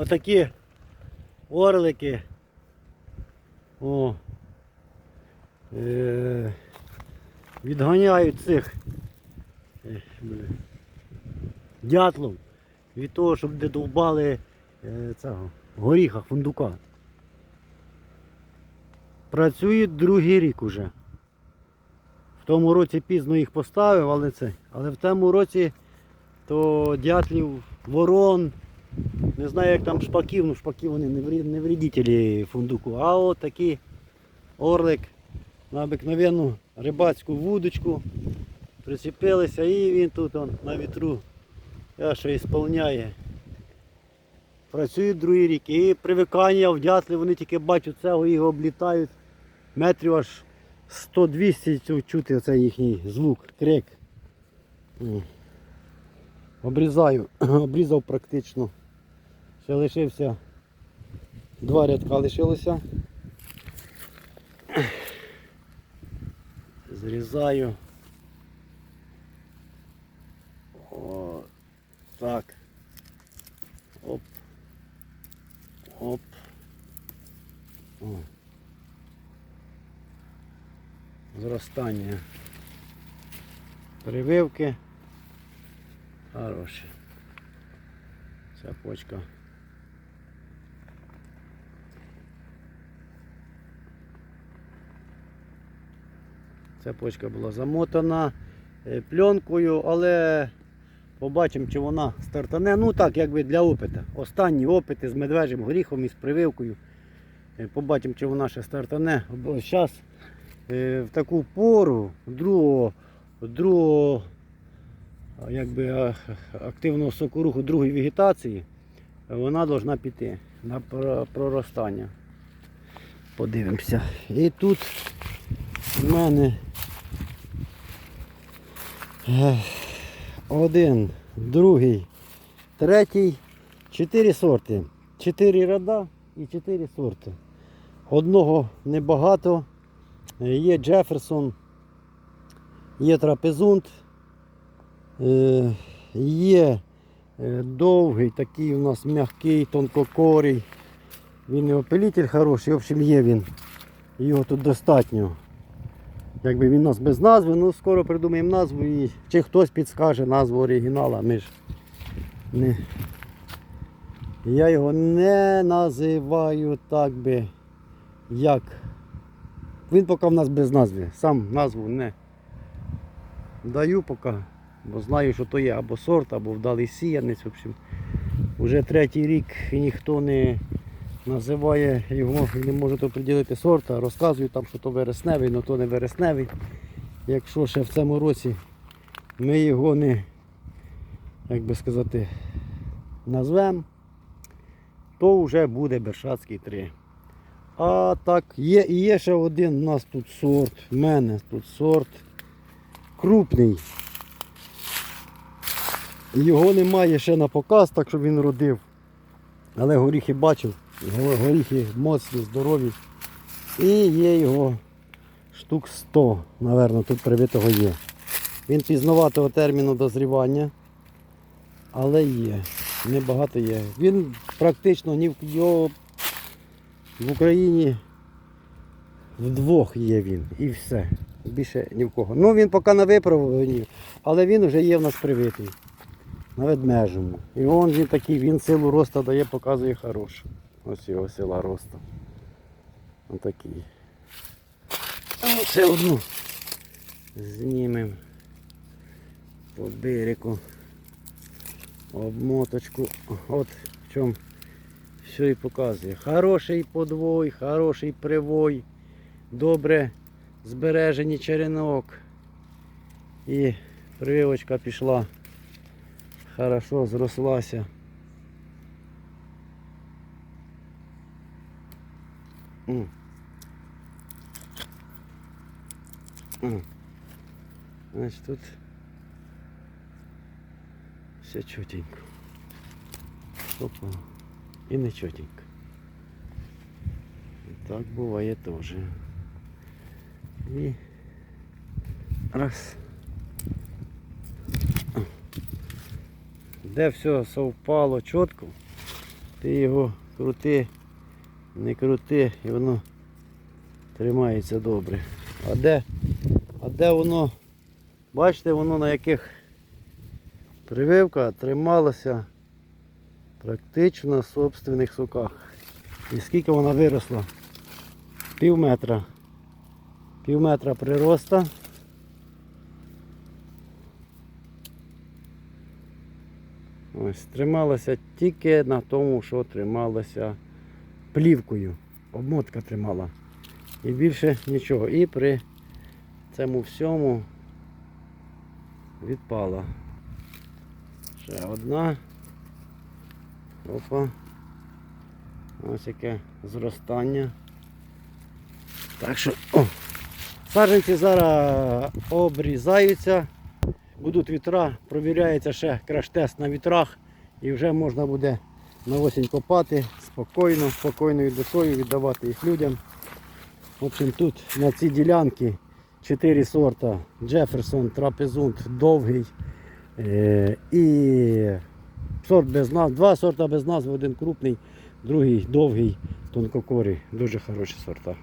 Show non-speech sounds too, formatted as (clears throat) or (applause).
Отакі орлики. О. Е, відганяють цих е, дятлов від того, щоб не довбали е, цього, горіха, фундука. Працюють другий рік уже. В тому році пізно їх поставив, але це. Але в тому році то дятлів, ворон, не знаю як там шпаків, ну шпаки вони не вредителі фундуку. А от такий орлик на обикновенну рибацьку вудочку прицепилися і він тут он, на вітру що ісполняє. Працюють другий рік. І привикання в дятлі вони тільки бачать цього і облітають метрів аж 100-200 чути оцей їхній звук, крик. Обрізаю, (clears throat) обрізав практично. Ще лишився. Два рядка лишилося. Зрізаю. О, так. Оп. Оп. О. Зростання. Прививки. Хороші. Ця почка. Ця почка була замотана е, пленкою, але побачимо, чи вона стартане. Ну так, якби для опиту. Останні опити з медвежим горіхом і з прививкою. Е, Побачимо, чи вона ще стартане. Бо зараз в таку пору другого, другого якби, активного сокоруху другої вегетації, е, вона повинна піти на проростання. Подивимося. І тут в мене е, один, другий, третій, чотири сорти. Чотири ряда і чотири сорти. Одного небагато. Є Джеферсон, є трапезунт, е, є е, довгий, такий у нас м'який, тонкокорий. Він і опилитель хороший, в общем є він. Його тут достатньо. Якби він у нас без назви, ну скоро придумаємо назву і чи хтось підскаже назву оригінала, ми ж не. Я його не називаю так би як. Він поки в нас без назви. Сам назву не даю поки, бо знаю, що то є або сорт, або вдалий сіянець. В общем, вже третій рік ніхто не називає його і не може оприділити сорт, а розказую там, що то вересневий, але то не вересневий. Якщо ще в цьому році ми його не, як би сказати, назвемо, то вже буде Бершацький 3. А так, є і є ще один у нас тут сорт. В мене тут сорт крупний. Його немає ще на показ, так щоб він родив. Але горіхи бачив, горіхи моцні, здорові. І є його штук 100, напевно, тут привитого є. Він пізноватого терміну дозрівання, але є. Небагато є. Він практично ні в його в Україні вдвох є він і все. Більше ні в кого. Ну він поки на виправленні, але він вже є в нас привитий. На ведмежому. І он він такий, він силу росту дає, показує хорошу. Ось його сила росту. Отакий. А Ще одну знімемо по берегу. Обмоточку. От в чому все і показує. Хороший подвой, хороший привой, добре збережені черенок. І прививочка пішла. Хорошо зрослася. Значить тут все чотенько. Опа. І не чотенько. І Так буває теж. І раз. Де все совпало чітко, Ти його крути, не крути, і воно тримається добре. А де, а де воно, бачите, воно на яких прививка трималася практично на собственних соках. І скільки вона виросла? Пів метра. Пів метра прироста. Ось, трималася тільки на тому, що трималася плівкою. Обмотка тримала. І більше нічого. І при цьому всьому відпала. Ще одна. Опа. Ось яке зростання. Так що, о, саджанці зараз обрізаються, будуть вітра, провіряється ще краш-тест на вітрах і вже можна буде на осінь копати спокійно, спокійною душою віддавати їх людям. В общем, тут на цій ділянці 4 сорта Джеферсон, Трапезунд, довгий е, і сорт без назв, два сорта без назви, один крупний, другий довгий, тонкокорий. Дуже хороші сорта.